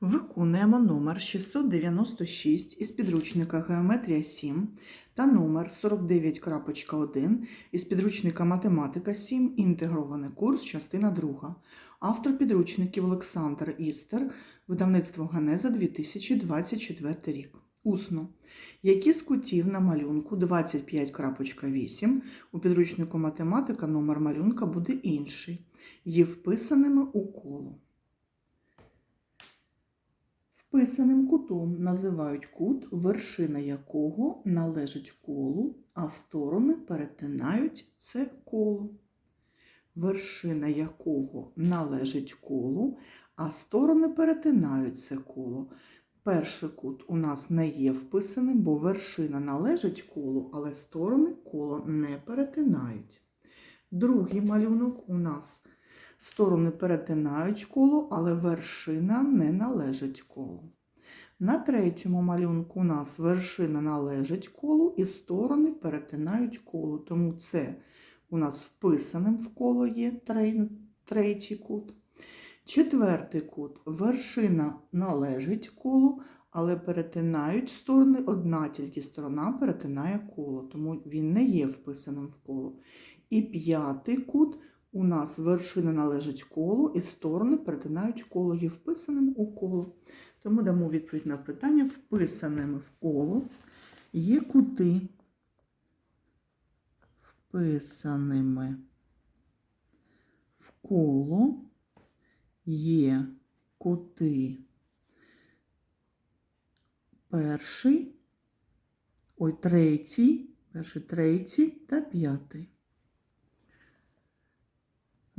Виконуємо номер 696 із підручника Геометрія 7 та номер 49.1 із підручника Математика 7. Інтегрований курс, частина 2. Автор підручників Олександр Істер, видавництво Генеза 2024 рік. Усно. Які з кутів на малюнку 25.8 у підручнику Математика номер малюнка буде інший, є вписаними у коло. Вписаним кутом називають кут, вершина якого належить колу, а сторони перетинають це коло. Вершина якого належить колу, а сторони перетинають це коло. Перший кут у нас не є вписаним, бо вершина належить колу, але сторони коло не перетинають. Другий малюнок у нас Сторони перетинають коло, але вершина не належить колу. На третьому малюнку у нас вершина належить колу і сторони перетинають коло. Тому це у нас вписаним в коло є третій кут. Четвертий кут вершина належить колу, але перетинають сторони, одна тільки сторона перетинає коло, тому він не є вписаним в коло. І п'ятий кут у нас вершина належить колу, і сторони перетинають коло, є вписаним у коло. Тому дамо відповідь на питання, вписаними в коло є кути, вписаними в коло є кути перший, ой, третій, перший, третій та п'ятий.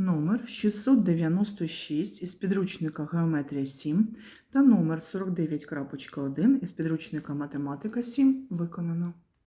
Номер 696 із підручника Геометрія 7 та номер 49.1 із підручника Математика 7 виконано.